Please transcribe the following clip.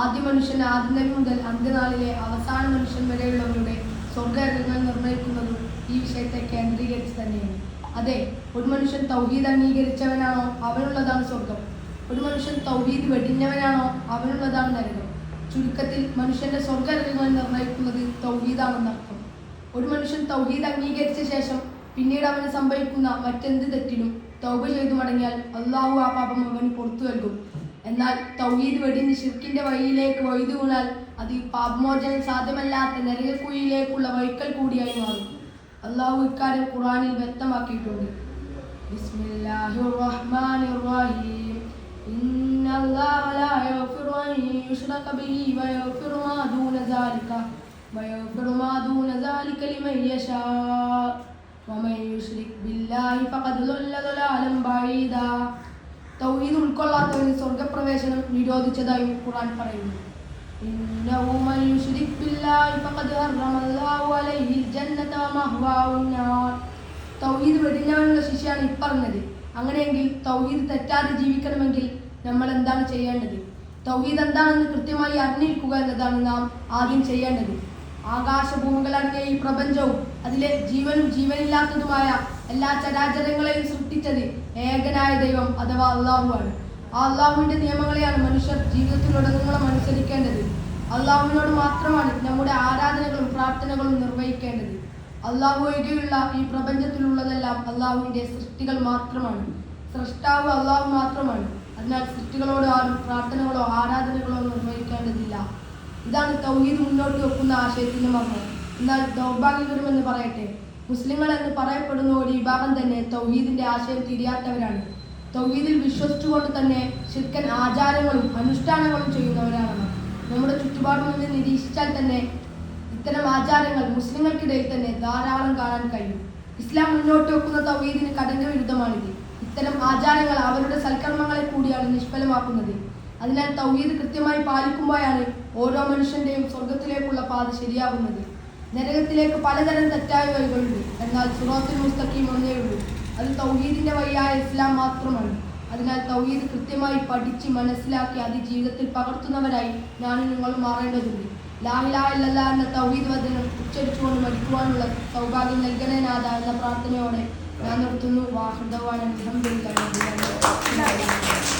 ആദ്യ മനുഷ്യൻ ആദ്യം മുതൽ അന്ത്യനാളിലെ അവസാന മനുഷ്യൻ വരെയുള്ളവരുടെ സ്വർഗരംഗങ്ങൾ നിർണയിക്കുന്നതും ഈ വിഷയത്തെ കേന്ദ്രീകരിച്ച് തന്നെയാണ്. അതെ ഒരു മനുഷ്യൻ തൗഹീദ് അംഗീകരിച്ചവനാണോ അവനുള്ളതാണ് സ്വർഗം. ഒരു മനുഷ്യൻ തൗഹീദ് വെടിഞ്ഞവനാണോ അവനുള്ളതാണ് നരകം. ചുരുക്കത്തിൽ മനുഷ്യന്റെ സ്വർഗരംഗങ്ങൾ നിർണയിക്കുന്നത് തൗഹീദാണെന്നർത്ഥം ഒരു മനുഷ്യൻ തൗഹീദ് അംഗീകരിച്ച ശേഷം പിന്നീട് അവന് സംഭവിക്കുന്ന മറ്റെന്ത് തെറ്റിലും തൗബ ചെയ്തു മടങ്ങിയാൽ അള്ളാഹു ആ പാപം അവന് പുറത്തു നൽകും. എന്നാൽ തൗഹീദ് വെടിഞ്ഞ് ഷിർക്കിന്റെ വഴിയിലേക്ക് വഴുതു വീണാൽ അത് ഈ പാപമോചനം സാധ്യമല്ലാത്ത നരകക്കുഴിയിലേക്കുള്ള വഴിക്കൽ കൂടിയായി മാറും അള്ളാഹു ഇക്കാര്യം ഖുറാനിൽ വ്യക്തമാക്കിയിട്ടുണ്ട് ബിസ്മില്ലാഹിർ റഹ്മാനിർ റഹീം إن الله لا يغفر أن يشرك به ويغفر ما دون ذلك ويغفر ما دون ذلك لمن يشاء ومن يشرك بالله فقد ضل ضلالا بعيدا തൗഹീദ് ഉൾക്കൊള്ളാത്തവന് സ്വർഗപ്രവേശനം നിരോധിച്ചതായും ഖുർആൻ പറയുന്നു. തൗഹീദ് ശിക്ഷയാണ് ഇപ്പറഞ്ഞത്. അങ്ങനെയെങ്കിൽ തൗഹീദ് തെറ്റാതെ ജീവിക്കണമെങ്കിൽ നമ്മൾ എന്താണ് ചെയ്യേണ്ടത്? തൗഹീദ് എന്താണെന്ന് കൃത്യമായി അറിഞ്ഞിരിക്കുക എന്നതാണ് നാം ആദ്യം ചെയ്യേണ്ടത്. ആകാശഭൂമികളടങ്ങിയ ഈ പ്രപഞ്ചവും അതിലെ ജീവനും ജീവനില്ലാത്തതുമായ എല്ലാ ചരാചരങ്ങളെയും സൃഷ്ടിച്ചത് ഏകനായ ദൈവം അഥവാ അള്ളാഹുവാണ് അള്ളാഹുവിന്റെ നിയമങ്ങളെയാണ് മനുഷ്യർ ജീവിതത്തിലുടനീളം അനുസരിക്കേണ്ടത്. അള്ളാഹുവിനോട് മാത്രമാണ് നമ്മുടെ ആരാധനകളും പ്രാർത്ഥനകളും നിർവഹിക്കേണ്ടത്. അള്ളാഹു ഒഴികെയുള്ള ഈ പ്രപഞ്ചത്തിലുള്ളതെല്ലാം അള്ളാഹുവിന്റെ സൃഷ്ടികൾ മാത്രമാണ്. സൃഷ്ടാവ് അള്ളാഹു മാത്രമാണ്. അതിനാൽ സൃഷ്ടികളോട് ആരും പ്രാർത്ഥനകളോ ആരാധനകളോ നിർവഹിക്കേണ്ടതില്ല. ഇതാണ് തൗഹീദ് മുന്നോട്ട് വെക്കുന്ന ആശയത്തിന്റെ മർമ്മം എന്നാൽ ദൗർഭാഗ്യകരമെന്ന് പറയട്ടെ. മുസ്ലിങ്ങൾ എന്ന് പറയപ്പെടുന്ന ഒരു വിഭാഗം തന്നെ തൗഹീദിന്റെ ആശയം തിരിയാത്തവരാണ്. തൗഹീദിൽ വിശ്വസിച്ചുകൊണ്ട് തന്നെ ശിർക്കൻ ആചാരങ്ങളും അനുഷ്ഠാനങ്ങളും ചെയ്യുന്നവരാണ് നമ്മുടെ ചുറ്റുപാടും നിന്ന് നിരീക്ഷിച്ചാൽ തന്നെ ഇത്തരം ആചാരങ്ങൾ മുസ്ലിങ്ങൾക്കിടയിൽ തന്നെ ധാരാളം കാണാൻ കഴിയും. ഇസ്ലാം മുന്നോട്ട് വെക്കുന്ന തൗഹീദിന് കടങ്ക വിരുദ്ധമാണിത്. ഇത്തരം ആചാരങ്ങൾ അവരുടെ സൽക്കർമ്മങ്ങളെ കൂടിയാണ് നിഷ്ഫലമാക്കുന്നത്. അതിനാൽ തൗഹീദ് കൃത്യമായി പാലിക്കുമ്പോഴാണ് ഓരോ മനുഷ്യന്റെയും സ്വർഗത്തിലേക്കുള്ള പാത ശരിയാകുന്നത്. നരകത്തിലേക്ക് പലതരം തെറ്റായ വഴികളുണ്ട്. എന്നാൽ സുറോത്തിൽ മുസ്തഖീം ഒന്നേ ഉള്ളൂ അത് തൗഹീദിന്റെ വഴിയായ ഇസ്ലാം മാത്രമാണ്. അതിനാൽ തൗഹീദ് കൃത്യമായി പഠിച്ച് മനസ്സിലാക്കി അത് ജീവിതത്തിൽ പകർത്തുന്നവരായി ഞാനും നിങ്ങളും മാറേണ്ടതുണ്ട്. ലാഹിലാ ഇല്ലല്ലാ എന്ന തൗഹീദ് വചനം ഉച്ചരിച്ചുകൊണ്ട് മരിക്കുവാനുള്ള സൗഭാഗ്യം നൽകണേ നാഥ എന്ന പ്രാർത്ഥനയോടെ ഞാൻ നിർത്തുന്നു. വാഹൃദവാൻ ഗ്രഹം ആലമീൻ.